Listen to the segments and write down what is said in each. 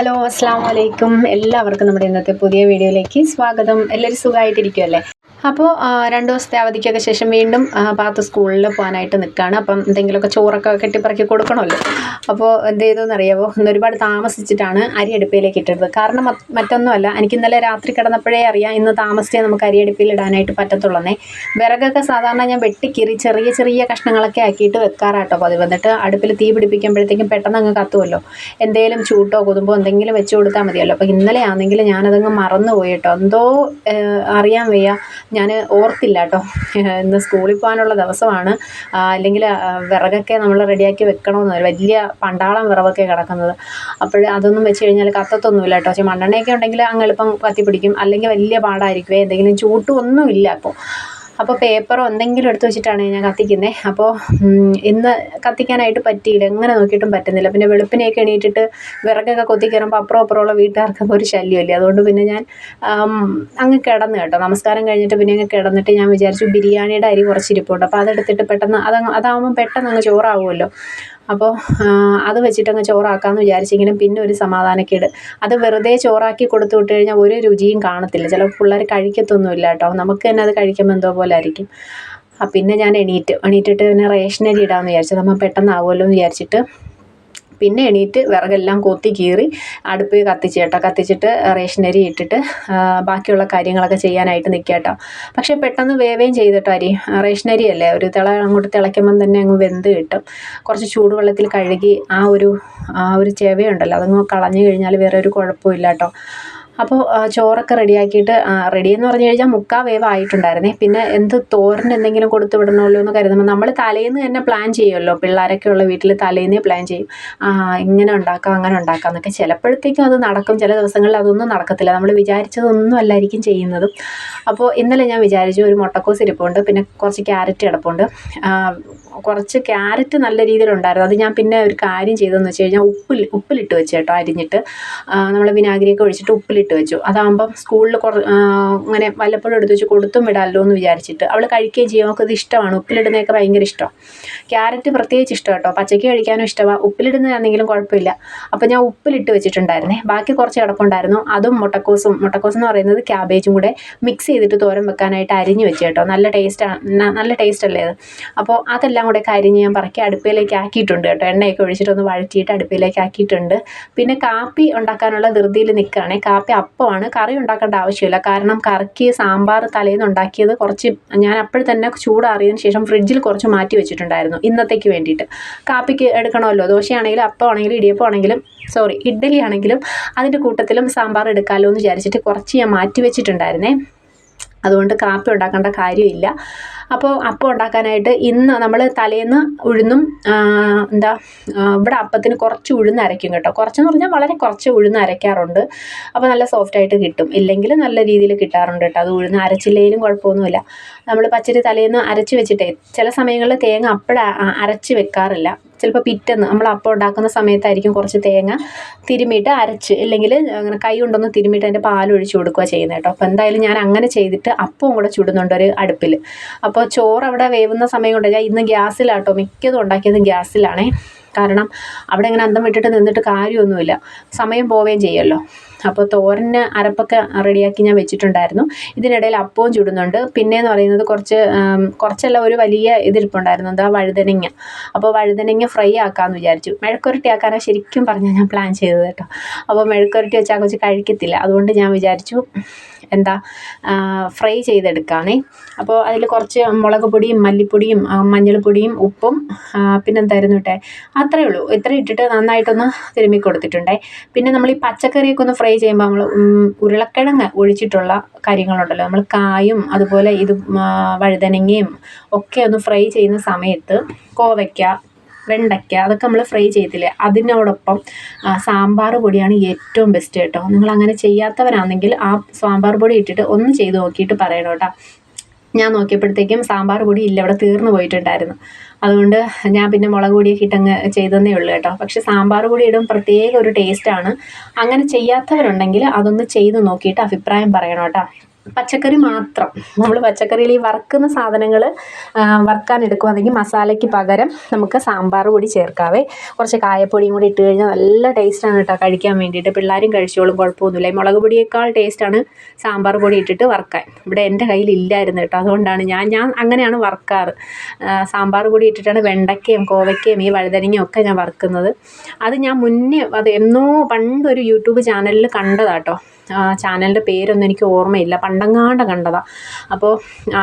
Hello അസ്സാം വലൈക്കും എല്ലാവർക്കും നമ്മുടെ ഇന്നത്തെ പുതിയ വീഡിയോയിലേക്ക് സ്വാഗതം. എല്ലാവരും സുഖമായിട്ടിരിക്കുമല്ലേ അപ്പോൾ രണ്ട് ദിവസത്തെ അവധിക്കൊക്കെ ശേഷം വീണ്ടും പാത്ത് സ്കൂളിൽ പോകാനായിട്ട് നിൽക്കുകയാണ് അപ്പം എന്തെങ്കിലുമൊക്കെ ചോറൊക്കെ കെട്ടിപ്പറക്കി കൊടുക്കണമല്ലോ. അപ്പോൾ എന്ത് ചെയ്തെന്ന് അറിയാമോ ഇന്ന് ഒരുപാട് താമസിച്ചിട്ടാണ് അരി അടുപ്പയിലേക്ക് ഇട്ടത്. കാരണം മറ്റൊന്നുമല്ല എനിക്ക് ഇന്നലെ രാത്രി കിടന്നപ്പോഴേ അറിയാം ഇന്ന് താമസിച്ചേ നമുക്ക് അരി അടുപ്പിൽ ഇടാനായിട്ട് പറ്റത്തുള്ളന്നേ. വിറകൊക്കെ സാധാരണ ഞാൻ വെട്ടിക്കീറി ചെറിയ ചെറിയ കഷ്ണങ്ങളൊക്കെ ആക്കിയിട്ട് വെക്കാറാട്ടോ പതിവ്. വന്നിട്ട് അടുപ്പിൽ തീ പിടിപ്പിക്കുമ്പോഴത്തേക്കും പെട്ടെന്ന് അങ്ങ് കത്തുമല്ലോ. എന്തെങ്കിലും ചൂട്ടോ കൊതുമ്പോ എന്തെങ്കിലും വെച്ച് കൊടുത്താൽ മതിയല്ലോ. അപ്പോൾ ഇന്നലെ ആണെങ്കിൽ ഞാനതങ്ങ് മറന്നു പോയിട്ടോ എന്തോ അറിയാൻ വയ്യ. ഞാൻ ഓർത്തില്ല കേട്ടോ ഇന്ന് സ്കൂളിൽ പോകാനുള്ള ദിവസമാണ്. അല്ലെങ്കിൽ വിറകൊക്കെ നമ്മൾ റെഡിയാക്കി വെക്കണമെന്ന് വലിയ പണ്ടാളം വിറകൊക്കെ കിടക്കുന്നത്. അപ്പോൾ അതൊന്നും വെച്ച് കഴിഞ്ഞാൽ കത്തത്തൊന്നുമില്ല കേട്ടോ. പക്ഷേ മണ്ണെണ്ണയൊക്കെ ഉണ്ടെങ്കിൽ അങ്ങ് എളുപ്പം കത്തിപ്പിടിക്കും. അല്ലെങ്കിൽ വലിയ പാടായിരിക്കുമേ എന്തെങ്കിലും ചൂട്ടും ഒന്നുമില്ല അപ്പോൾ അപ്പോൾ പേപ്പറോ എന്തെങ്കിലും എടുത്ത് വെച്ചിട്ടാണ് ഞാൻ കത്തിക്കുന്നത് അപ്പോൾ ഇന്ന് കത്തിക്കാനായിട്ട് പറ്റിയില്ല. എങ്ങനെ നോക്കിയിട്ടും പറ്റുന്നില്ല. പിന്നെ വെളുപ്പിനെയൊക്കെ എണീറ്റിട്ട് വിറകൊക്കെ കൊത്തി കയറുമ്പോൾ അപ്പുറം അപ്പുറമുള്ള വീട്ടുകാർക്കൊക്കെ ഒരു ശല്യമല്ലേ. അതുകൊണ്ട് പിന്നെ ഞാൻ അങ്ങ് കിടന്നു കേട്ടോ. നമസ്കാരം കഴിഞ്ഞിട്ട് പിന്നെ അങ്ങ് കിടന്നിട്ട് ഞാൻ വിചാരിച്ചു ബിരിയാണിയുടെ അരി കുറച്ചിരിപ്പുണ്ട്. അപ്പോൾ അതെടുത്തിട്ട് പെട്ടെന്ന് അത് പെട്ടെന്ന് അങ്ങ് ചോറാവുമല്ലോ. അപ്പോൾ അത് വെച്ചിട്ടങ്ങ് ചോറാക്കാമെന്ന് വിചാരിച്ചെങ്കിലും പിന്നെ ഒരു സമാധാനക്കേട്. അത് വെറുതെ ചോറാക്കി കൊടുത്തു വിട്ട് കഴിഞ്ഞാൽ ഒരു രുചിയും കാണത്തില്ല. ചില പിള്ളേർ കഴിക്കത്തൊന്നുമില്ല കേട്ടോ. നമുക്ക് തന്നെ അത് കഴിക്കുമ്പോൾ എന്തോ പോലെ ആയിരിക്കും. പിന്നെ ഞാൻ എണീറ്റ്. എണീറ്റിട്ട് പിന്നെ റേഷനരി ഇടാമെന്ന് വിചാരിച്ചു നമ്മൾ പെട്ടെന്നാവുമല്ലോ എന്ന് വിചാരിച്ചിട്ട് പിന്നെ എണീറ്റ് വിറകെല്ലാം കൊത്തി കീറി അടുപ്പ് കത്തിച്ച് കേട്ടോ. കത്തിച്ചിട്ട് റേഷനരി ഇട്ടിട്ട് ബാക്കിയുള്ള കാര്യങ്ങളൊക്കെ ചെയ്യാനായിട്ട് നിൽക്കുക കേട്ടോ. പക്ഷേ പെട്ടെന്ന് വേവേം ചെയ്തിട്ടോ അരി. റേഷനരി അല്ലേ? ഒരു തിള അങ്ങോട്ട് തിളയ്ക്കുമ്പം തന്നെ അങ്ങ് വെന്ത് കിട്ടും. കുറച്ച് ചൂടുവെള്ളത്തിൽ കഴുകി ആ ഒരു ആ ഒരു ചെവയുണ്ടല്ലോ അതങ്ങ് കളഞ്ഞു കഴിഞ്ഞാൽ വേറെ ഒരു കുഴപ്പമില്ല കേട്ടോ. അപ്പോൾ ചോറൊക്കെ റെഡിയാക്കിയിട്ട് റെഡി എന്ന് പറഞ്ഞു കഴിഞ്ഞാൽ മുക്കാ വേവ് ആയിട്ടുണ്ടായിരുന്നേ. പിന്നെ എന്ത് തോരൻ എന്തെങ്കിലും കൊടുത്തു വിടണമല്ലോ എന്ന് കരുതുമ്പോൾ നമ്മൾ തലേന്ന് തന്നെ പ്ലാൻ ചെയ്യുമല്ലോ പിള്ളേരൊക്കെ ഉള്ള വീട്ടിൽ തലേന്നേ പ്ലാൻ ചെയ്യും. ഇങ്ങനെ ഉണ്ടാക്കാം അങ്ങനെ ഉണ്ടാക്കാം എന്നൊക്കെ. ചിലപ്പോഴത്തേക്കും അത് നടക്കും. ചില ദിവസങ്ങളിൽ അതൊന്നും നടക്കത്തില്ല. നമ്മൾ വിചാരിച്ചതൊന്നും അല്ലായിരിക്കും ചെയ്യുന്നതും. അപ്പോൾ ഇന്നലെ ഞാൻ വിചാരിച്ചു ഒരു മുട്ടക്കോസ് ഇരിപ്പുണ്ട്. പിന്നെ കുറച്ച് ക്യാരറ്റ് കിടപ്പുണ്ട്. കുറച്ച് ക്യാരറ്റ് നല്ല രീതിയിലുണ്ടായിരുന്നു. അത് ഞാൻ പിന്നെ ഒരു കാര്യം ചെയ്തതെന്ന് വെച്ച് കഴിഞ്ഞാൽ ഉപ്പിൽ ഉപ്പിലിട്ട് വെച്ച് കേട്ടോ അരിഞ്ഞിട്ട്. നമ്മൾ വിനാഗിരിയൊക്കെ ഒഴിച്ചിട്ട് ഉപ്പിലിട്ട് വെച്ചു. അതാകുമ്പം സ്കൂളിൽ കുറ ഇങ്ങനെ വല്ലപ്പോഴും എടുത്ത് വെച്ച് കൊടുത്തും വിടാമല്ലോ എന്ന് വിചാരിച്ചിട്ട്. അവൾ കഴിക്കുകയും ചെയ്യും. അവൾക്കത് ഇഷ്ടമാണ്. ഉപ്പിലിടുന്നതൊക്കെ ഭയങ്കര ഇഷ്ടമാണ് ക്യാരറ്റ് പ്രത്യേകിച്ച് ഇഷ്ടം കേട്ടോ. പച്ചയ്ക്ക് കഴിക്കാനും ഇഷ്ടമാണ് ഉപ്പിലിടുന്നതാണെങ്കിലും കുഴപ്പമില്ല. അപ്പോൾ ഞാൻ ഉപ്പിലിട്ട് വെച്ചിട്ടുണ്ടായിരുന്നേ. ബാക്കി കുറച്ച് കിടപ്പുണ്ടായിരുന്നു. അതും മുട്ടക്കോസും. മുട്ടക്കോസ് എന്ന് പറയുന്നത് ക്യാബേജും കൂടെ മിക്സ് ചെയ്തിട്ട് തോരൻ വെക്കാനായിട്ട് അരിഞ്ഞ് വെച്ച് കേട്ടോ. നല്ല ടേസ്റ്റാണ് നല്ല ടേസ്റ്റ് അല്ലേ അത്. അപ്പോൾ അതെല്ലാം കൂടെ അരിഞ്ഞ് ഞാൻ പറക്കി അടുപ്പിലേക്ക് ആക്കിയിട്ടുണ്ട് കേട്ടോ. എണ്ണയൊക്കെ ഒഴിച്ചിട്ട് ഒന്ന് വഴറ്റിയിട്ട് അടുപ്പിലേക്ക് ആക്കിയിട്ടുണ്ട്. പിന്നെ കാപ്പി ഉണ്ടാക്കാനുള്ള ധൃതിയിൽ നിൽക്കുകയാണെ. കാപ്പി അപ്പമാണ്. കറി ഉണ്ടാക്കേണ്ട ആവശ്യമില്ല. കാരണം കറിക്ക് സാമ്പാർ തലേന്ന് ഉണ്ടാക്കിയത് കുറച്ച് ഞാൻ അപ്പോൾ തന്നെ ചൂടാറിയതിന് ശേഷം ഫ്രിഡ്ജിൽ കുറച്ച് മാറ്റി വെച്ചിട്ടുണ്ടായിരുന്നു ഇന്നത്തേക്ക് വേണ്ടിയിട്ട്. കാപ്പിക്ക് എടുക്കണമല്ലോ. ദോശയാണെങ്കിലും അപ്പമാണെങ്കിലും ഇടിയപ്പമാണെങ്കിലും സോറി ഇഡ്ഡലി ആണെങ്കിലും അതിന്റെ കൂട്ടത്തിലും സാമ്പാർ എടുക്കാമല്ലോ എന്ന് വിചാരിച്ചിട്ട് കുറച്ച് ഞാൻ മാറ്റി വെച്ചിട്ടുണ്ടായിരുന്നേ. അതുകൊണ്ട് കാപ്പി ഉണ്ടാക്കേണ്ട കാര്യമില്ല. അപ്പോൾ അപ്പം ഉണ്ടാക്കാനായിട്ട് ഇന്ന് നമ്മൾ തലേന്ന് ഉഴുന്നും എന്താ ഇവിടെ അപ്പത്തിന് കുറച്ച് ഉഴുന്ന് അരയ്ക്കും കേട്ടോ. കുറച്ചെന്ന് പറഞ്ഞാൽ വളരെ കുറച്ച് ഉഴുന്ന് അരയ്ക്കാറുണ്ട്. അപ്പോൾ നല്ല സോഫ്റ്റായിട്ട് കിട്ടും. ഇല്ലെങ്കിൽ നല്ല രീതിയിൽ കിട്ടാറുണ്ട് കേട്ടോ. അത് ഉഴുന്ന് അരച്ചില്ലെങ്കിലും കുഴപ്പമൊന്നുമില്ല. നമ്മൾ പച്ചരി തലേന്ന് അരച്ച് വെച്ചിട്ടേ ചില സമയങ്ങളിൽ തേങ്ങ അപ്പോഴ അരച്ച് വെക്കാറില്ല. ചിലപ്പോൾ പിറ്റേന്ന് നമ്മൾ അപ്പം ഉണ്ടാക്കുന്ന സമയത്തായിരിക്കും കുറച്ച് തേങ്ങ തിരുമിയിട്ട് അരച്ച് ഇല്ലെങ്കിൽ അങ്ങനെ കൈ കൊണ്ടൊന്ന് തിരുമിയിട്ട് അതിന്റെ പാലൊഴിച്ച് കൊടുക്കുക ചെയ്യുന്നത് കേട്ടോ. അപ്പോൾ എന്തായാലും ഞാൻ അങ്ങനെ ചെയ്തിട്ട് അപ്പവും കൂടെ ചുടുന്നുണ്ട് ഒരു അടുപ്പിൽ അപ്പോൾ ചോറ് അവിടെ വേവുന്ന സമയം കൊണ്ട് ഞാൻ ഇന്ന് ഗ്യാസിലാട്ടോ മിക്കതും ഉണ്ടാക്കിയത് ഗ്യാസിലാണേ. കാരണം അവിടെ ഇങ്ങനെ അന്തം വിട്ടിട്ട് നിന്നിട്ട് കാര്യമൊന്നുമില്ല. സമയം പോവുകയും ചെയ്യുമല്ലോ അപ്പോൾ തോരന് അരപ്പൊക്കെ റെഡിയാക്കി ഞാൻ വെച്ചിട്ടുണ്ടായിരുന്നു. ഇതിനിടയിൽ അപ്പവും ചുടുന്നുണ്ട്. പിന്നെയെന്ന് പറയുന്നത് കുറച്ച് കുറച്ചല്ല ഒരു വലിയ ഇതിരിപ്പുണ്ടായിരുന്നു. എന്താ വഴുതനങ്ങ. അപ്പോൾ വഴുതനങ്ങ ഫ്രൈ ആക്കാമെന്ന് വിചാരിച്ചു. മെഴുക്കുരട്ടി ആക്കാനാണ് ശരിക്കും പറഞ്ഞാൽ ഞാൻ പ്ലാൻ ചെയ്തത് കേട്ടോ. അപ്പോൾ മെഴുക്കുരട്ടി വെച്ചാൽ കുറച്ച് കഴിക്കത്തില്ല. അതുകൊണ്ട് ഞാൻ വിചാരിച്ചു എന്താ ഫ്രൈ ചെയ്തെടുക്കാനേ അപ്പോൾ അതിൽ കുറച്ച് മുളക് പൊടിയും മല്ലിപ്പൊടിയും മഞ്ഞൾപ്പൊടിയും ഉപ്പും പിന്നെന്തായിരുന്നു ഇട്ടെ? അത്രയേ ഉള്ളൂ. ഇത്ര ഇട്ടിട്ട് നന്നായിട്ടൊന്ന് തിരുമ്മി കൊടുത്തിട്ടുണ്ടേ. പിന്നെ നമ്മൾ ഈ പച്ചക്കറിയൊക്കെ ഒന്ന് ഫ്രൈ ചെയ്യുമ്പോൾ നമ്മൾ ഉരുളക്കിഴങ്ങ് ഒഴിച്ചിട്ടുള്ള കാര്യങ്ങളുണ്ടല്ലോ. നമ്മൾ കായും അതുപോലെ ഇത് വഴുതനങ്ങയും ഒക്കെ ഒന്ന് ഫ്രൈ ചെയ്യുന്ന സമയത്ത് കോവയ്ക്ക വെണ്ടയ്ക്ക അതൊക്കെ നമ്മൾ ഫ്രൈ ചെയ്തില്ലേ അതിനോടൊപ്പം സാമ്പാർ പൊടിയാണ് ഏറ്റവും ബെസ്റ്റ് കേട്ടോ. നിങ്ങൾ അങ്ങനെ ചെയ്യാത്തവരാണെങ്കിൽ ആ സാമ്പാർ പൊടി ഇട്ടിട്ട് ഒന്ന് ചെയ്ത് നോക്കിയിട്ട് പറയണം ഞാൻ നോക്കിയപ്പോഴത്തേക്കും സാമ്പാർ പൊടി ഇല്ല അവിടെ തീർന്നു പോയിട്ടുണ്ടായിരുന്നു. അതുകൊണ്ട് ഞാൻ പിന്നെ മുളക് പൊടിയൊക്കെ ഇട്ടങ്ങ് ചെയ്തതന്നേ ഉള്ളൂ കേട്ടോ. പക്ഷേ സാമ്പാർ പൊടി ഇടും പ്രത്യേക ഒരു ടേസ്റ്റാണ് അങ്ങനെ ചെയ്യാത്തവരുണ്ടെങ്കിൽ അതൊന്ന് ചെയ്ത് നോക്കിയിട്ട് അഭിപ്രായം പറയണം കേട്ടോ. പച്ചക്കറി മാത്രം. നമ്മൾ പച്ചക്കറിയിൽ ഈ വറുക്കുന്ന സാധനങ്ങൾ വറുക്കാൻ എടുക്കുവാണെങ്കിൽ മസാലയ്ക്ക് പകരം നമുക്ക് സാമ്പാർ പൊടി ചേർക്കാവേ. കുറച്ച് കായപ്പൊടിയും കൂടി ഇട്ട് കഴിഞ്ഞാൽ നല്ല ടേസ്റ്റാണ് കേട്ടോ കഴിക്കാൻ വേണ്ടിയിട്ട്. പിള്ളേരും കഴിച്ചോളും കുഴപ്പമൊന്നുമില്ല. മുളക് പൊടിയേക്കാൾ ടേസ്റ്റാണ് സാമ്പാർ പൊടി ഇട്ടിട്ട് വറുക്കാൻ. ഇവിടെ എന്റെ കയ്യിൽ ഇല്ലായിരുന്നു കേട്ടോ അതുകൊണ്ടാണ് ഞാൻ ഞാൻ അങ്ങനെയാണ് വറുക്കാറ്. സാമ്പാർ പൊടി ഇട്ടിട്ടാണ് വെണ്ടയ്ക്കയും കോവയ്ക്കയും ഈ വഴുതനങ്ങയും ഒക്കെ ഞാൻ വറുക്കുന്നത്. അത് ഞാൻ മുന്നേ അത് എന്നോ പണ്ടൊരു യൂട്യൂബ് ചാനലിൽ കണ്ടതാട്ടോ ചാനലിന്റെ പേരൊന്നും എനിക്ക് ഓർമ്മയില്ല. പണ്ടങ്ങാണ്ട് കണ്ടതാണ് അപ്പോൾ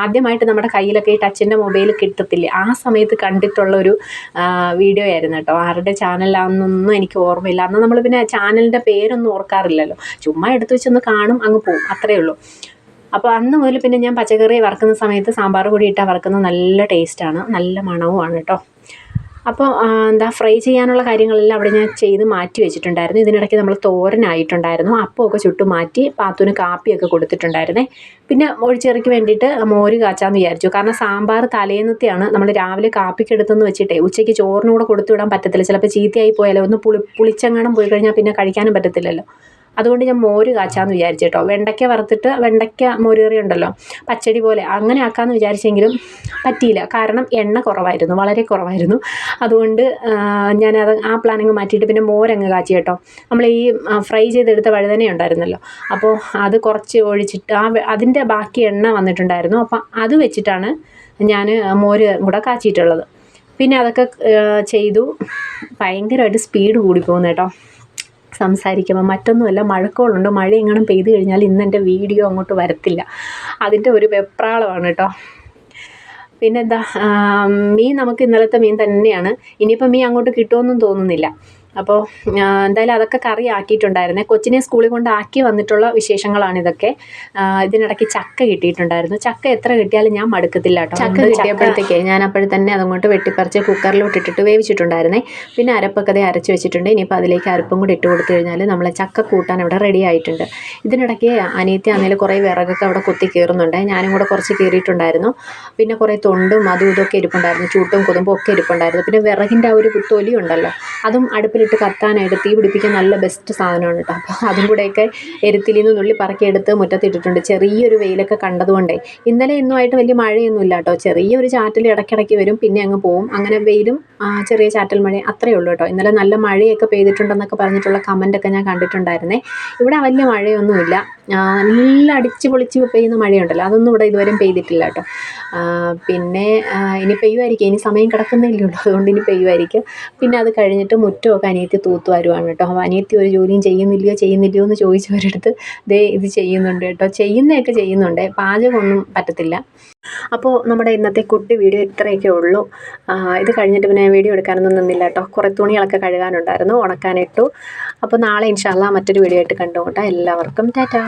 ആദ്യമായിട്ട് നമ്മുടെ കയ്യിലൊക്കെ ഈ ടച്ചിന്റെ മൊബൈൽ കിട്ടത്തില്ലേ? ആ സമയത്ത് കണ്ടിട്ടുള്ള ഒരു വീഡിയോ ആയിരുന്നു കേട്ടോ. ആരുടെ ചാനലാണെന്നൊന്നും എനിക്ക് ഓർമ്മയില്ല. അന്ന് നമ്മൾ പിന്നെ ചാനലിന്റെ പേരൊന്നും ഓർക്കാറില്ലല്ലോ. ചുമ്മാ എടുത്തു വെച്ചൊന്ന് കാണും അങ്ങ് പോവും. അത്രയേ ഉള്ളൂ. അപ്പോൾ അന്ന് മുതൽ പിന്നെ ഞാൻ പച്ചക്കറി വറുക്കുന്ന സമയത്ത് സാമ്പാർ പൊടി ഇട്ടാൽ വറുക്കുന്നത് നല്ല ടേസ്റ്റാണ് നല്ല മണവുമാണ് കേട്ടോ. അപ്പോൾ എന്താ ഫ്രൈ ചെയ്യാനുള്ള കാര്യങ്ങളെല്ലാം അവിടെ ഞാൻ ചെയ്ത് മാറ്റി വെച്ചിട്ടുണ്ടായിരുന്നു. ഇതിനിടയ്ക്ക് നമ്മൾ തോരനായിട്ടുണ്ടായിരുന്നു. അപ്പമൊക്കെ ചുട്ടു മാറ്റി പാത്തുവിന് കാപ്പിയൊക്കെ കൊടുത്തിട്ടുണ്ടായിരുന്നേ. പിന്നെ ഒഴിച്ചെറിക്ക് വേണ്ടിയിട്ട് മോര് കാച്ചാന്ന് വിചാരിച്ചു. കാരണം സാമ്പാർ തലേന്നത്തെയാണ് നമ്മൾ രാവിലെ കാപ്പിക്കെടുത്തെന്ന് വെച്ചിട്ടേ ഉച്ചയ്ക്ക് ചോറിനൂടെ കൊടുത്തു വിടാൻ പറ്റത്തില്ല. ചിലപ്പോൾ ചീത്തയായി പോയാലോ ഒന്ന് പുളി പുളിച്ചെങ്ങാനും പോയി കഴിഞ്ഞാൽ പിന്നെ കഴിക്കാനും പറ്റത്തില്ലല്ലോ. അതുകൊണ്ട് ഞാൻ മോര് കാച്ചാന്ന് വിചാരിച്ചു കേട്ടോ വെണ്ടയ്ക്ക വറുത്തിട്ട് വെണ്ടയ്ക്ക മോര് കറി ഉണ്ടല്ലോ പച്ചടി പോലെ അങ്ങനെ ആക്കാമെന്ന് വിചാരിച്ചെങ്കിലും പറ്റിയില്ല. കാരണം എണ്ണ കുറവായിരുന്നു വളരെ കുറവായിരുന്നു. അതുകൊണ്ട് ഞാനത് ആ പ്ലാനിങ് മാറ്റിയിട്ട് പിന്നെ മോരങ്ങ് കാച്ചി കേട്ടോ നമ്മൾ ഈ ഫ്രൈ ചെയ്തെടുത്ത വഴുതന ഉണ്ടായിരുന്നല്ലോ അപ്പോൾ അത് കുറച്ച് ഒഴിച്ചിട്ട് ആ അതിന്റെ ബാക്കി എണ്ണ വന്നിട്ടുണ്ടായിരുന്നു. അപ്പം അത് വെച്ചിട്ടാണ് ഞാൻ മോര് കൂടെ കാച്ചിയിട്ടുള്ളത്. പിന്നെ അതൊക്കെ ചെയ്തു. ഭയങ്കരമായിട്ട് സ്പീഡ് കൂടിപ്പോകുന്നു കേട്ടോ. സംസാരിക്കുമ്പോൾ മറ്റൊന്നുമല്ല മഴക്കോളുണ്ട്. മഴ എങ്ങാനും പെയ്തു കഴിഞ്ഞാൽ ഇന്ന് എന്റെ വീഡിയോ അങ്ങോട്ട് വരത്തില്ല. അതിന്റെ ഒരു വെപ്രാളമാണ് കേട്ടോ. പിന്നെന്താ മീൻ നമുക്ക് ഇന്നലത്തെ മീൻ തന്നെയാണ്. ഇനിയിപ്പോൾ മീൻ അങ്ങോട്ട് കിട്ടുമെന്നും തോന്നുന്നില്ല. അപ്പോൾ എന്തായാലും അതൊക്കെ കറി ആക്കിയിട്ടുണ്ടായിരുന്നേ കൊച്ചിനെ സ്കൂളിൽ കൊണ്ട് ആക്കി വന്നിട്ടുള്ള വിശേഷങ്ങളാണ് ഇതൊക്കെ. ഇതിനിടയ്ക്ക് ചക്ക കിട്ടിയിട്ടുണ്ടായിരുന്നു. ചക്ക എത്ര കിട്ടിയാലും ഞാൻ മടുക്കത്തില്ല കേട്ടോ. ചക്ക കിട്ടിയപ്പോഴത്തേക്ക് ഞാൻ അപ്പോഴും തന്നെ അതങ്ങോട്ട് വെട്ടിപ്പറിച്ച് കുക്കറിലോട്ട് ഇട്ടിട്ട് വേവിച്ചിട്ടുണ്ടായിരുന്നേ. പിന്നെ അരപ്പൊക്കെ അതേ അരച്ച് വെച്ചിട്ടുണ്ട്. ഇനിയിപ്പോൾ അതിലേക്ക് അരപ്പും കൂടി ഇട്ട് കൊടുത്തു കഴിഞ്ഞാൽ നമ്മളെ ചക്ക കൂട്ടാൻ ഇവിടെ റെഡി ആയിട്ടുണ്ട്. ഇതിനിടയ്ക്ക് അനിയത്തി ആണെങ്കിൽ കുറേ വിറകൊക്കെ അവിടെ കുത്തി കയറുന്നുണ്ട് ഞാനും കൂടെ കുറച്ച് കയറിയിട്ടുണ്ടായിരുന്നു പിന്നെ കുറേ തൊണ്ടും അതും ഇതൊക്കെ ഇരിപ്പുണ്ടായിരുന്നു. ചൂട്ടും കുതുമ്പും ഒക്കെ ഇരിപ്പുണ്ടായിരുന്നു. പിന്നെ വിറകിന്റെ ആ ഒരു തൊലി ഉണ്ടല്ലോ അതും അടുപ്പിലിട്ട് കത്താനായിട്ട് തീ പിടിപ്പിക്കാൻ നല്ല ബെസ്റ്റ് സാധനമാണ് കേട്ടോ അപ്പോൾ അതും കൂടെയൊക്കെ എരുത്തിലിൽ നിന്ന് നുള്ളി പറക്കിയെടുത്ത് മുറ്റത്തിട്ടിട്ടുണ്ട്. ചെറിയൊരു വെയിലൊക്കെ കണ്ടതുകൊണ്ടേ. ഇന്നലെ ഇന്നുമായിട്ട് വലിയ മഴയൊന്നും ഇല്ല കേട്ടോ ചെറിയൊരു ചാറ്റൽ ഇടയ്ക്കിടയ്ക്ക് വരും പിന്നെ അങ്ങ് പോവും. അങ്ങനെ വെയിലും ചെറിയ ചാറ്റൽ മഴ അത്രയേ ഉള്ളൂ കേട്ടോ ഇന്നലെ നല്ല മഴയൊക്കെ പെയ്തിട്ടുണ്ടെന്നൊക്കെ പറഞ്ഞിട്ടുള്ള കമന്റൊക്കെ ഞാൻ കണ്ടിട്ടുണ്ടായിരുന്നേ. ഇവിടെ വലിയ മഴയൊന്നുമില്ല. നല്ല അടിച്ച് പൊളിച്ച് പെയ്യുന്ന മഴയുണ്ടല്ലോ. അതൊന്നും ഇവിടെ ഇതുവരെ പെയ്തിട്ടില്ല കേട്ടോ പിന്നെ ഇനി പെയ്യുമായിരിക്കും. ഇനി സമയം കിടക്കുന്നേ ഉള്ളൂ അതുകൊണ്ട് ഇനി പെയ്യുമായിരിക്കും. പിന്നെ അത് കഴിഞ്ഞിട്ട് മുറ്റമൊക്കെ അനിയത്തി തൂത്തു വരുവാണ് കേട്ടോ. അനിയത്തി ഒരു ജോലിയും ചെയ്യുന്നില്ലയോ ചെയ്യുന്നില്ലയോ എന്ന് ചോദിച്ചവരടുത്ത് ദേ ഇത് ചെയ്യുന്നുണ്ട് കേട്ടോ. ചെയ്യുന്നതൊക്കെ ചെയ്യുന്നുണ്ട്. പാചകമൊന്നും പറ്റത്തില്ല. അപ്പോൾ നമ്മുടെ ഇന്നത്തെ കുട്ടി വീഡിയോ ഇത്രയൊക്കെ ഉള്ളൂ. ഇത് കഴിഞ്ഞിട്ട് പിന്നെ വീഡിയോ എടുക്കാനൊന്നും നിന്നില്ല കേട്ടോ. കുറേ തുണികളൊക്കെ കഴുകാനുണ്ടായിരുന്നു ഉണക്കാനിട്ടു. അപ്പോൾ നാളെ ഇൻഷാല്ല മറ്റൊരു വീഡിയോ ആയിട്ട് കണ്ടുകൊണ്ടാ എല്ലാവർക്കും ടാറ്റാ.